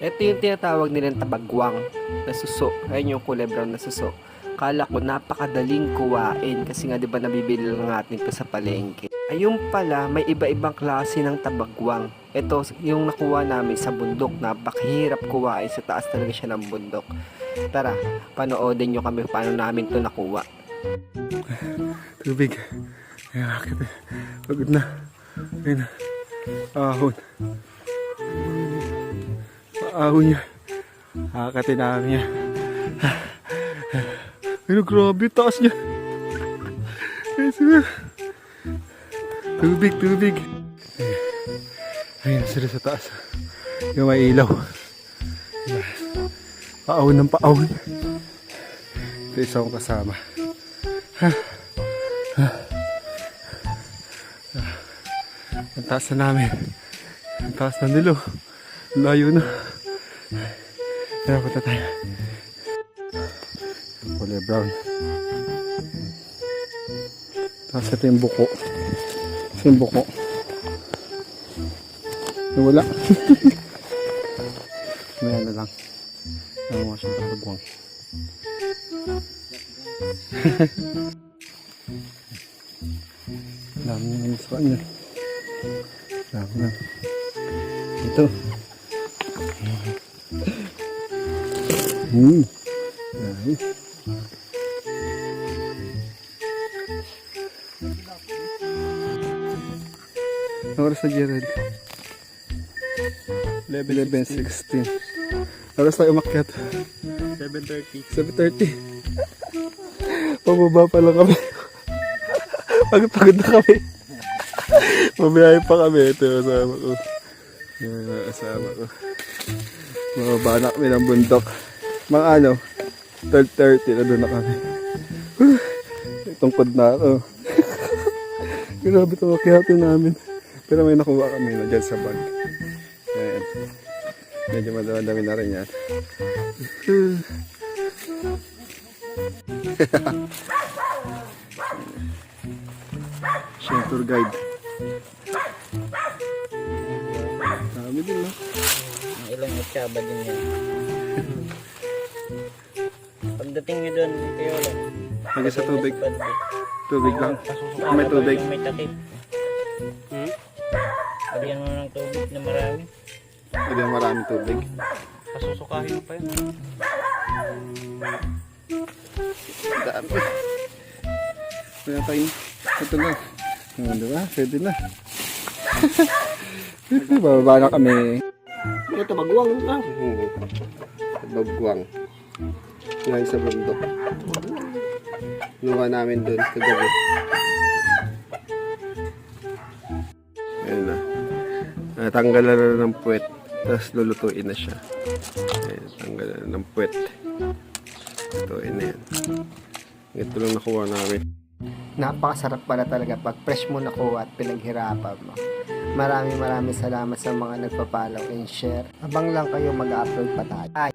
Ito yung tinatawag nilang tabagwang na suso. Ayun yung kulay brown na suso. Kala ko napakadaling kuwain kasi nga 'di ba nabibili lang natin ito sa palengke. Ayun pala, may iba-ibang klase ng tabagwang. Ito yung nakuha namin sa bundok. Napakahirap kuwain sa taas talaga siya ng bundok. Tara, panoodin nyo kami paano namin to nakuha. Tubig. Ay, akit eh. Pagod na. Ayun. Ahon. Ahon niya. Akatin namin niya. Ayun, grabe. Taas niya. Tubig, tubig. Ayun, sila sa taas. Yung may ilaw. Paahon ng paahon. Ito isa kong kasama. Ang taas na namin. Ang taas na nilo. Layo na. Kaya punta tayo. Kulay brown. Tapos ito yung buko. Ito yung buko. Nawala. May ano lang. Ano mo siyang kapagwang. Dami naman sa kanya. Dami na. Ito. Hmm. Dami. Oras na Gerald? 11.16 Oras tayo umakyat 7.30. 7.30 Pababa pa lang kami Pagod-pagod na kami Mabiyahe pa kami Ito yung asama ko Yan yung asama ko Mababa na kami ng bundok Mga ano 12.30 na doon na kami Tungkod na ako Grabe ito makyatin namin Pero may nakuha kami na dyan sa bag Ayan Medyo madami na rin yan Siya tour guide. Dami din? Ang ilang matsaba din yan. Pagdating nyo doon, kayo lang. Lagay sa tubig. Tubig lang. May tubig. yung May takip. Hmm? Lagyan mo ng tubig na marami. Lagyan maraming tubig. Pasusukahin mo pa yun. Dami. Kaya tayo. Ito na. Ano diba? Pwede na. Bababa na kami. Ito bagwang na. Bagwang. Ngayon sa bundok. Nuha namin doon sa gabi. Ayan na. Natanggalan na ng puwet. Tapos lulutuin na siya. Ayan, tanggalan na ng puwet. Lutuin na yan. Ito lang nakuha namin. Napakasarap pala talaga pag fresh mo nakuha at pinaghirapan mo. Maraming maraming salamat sa mga nagpa-follow and share. Abang lang kayo mag-upload pa tayo. Ay.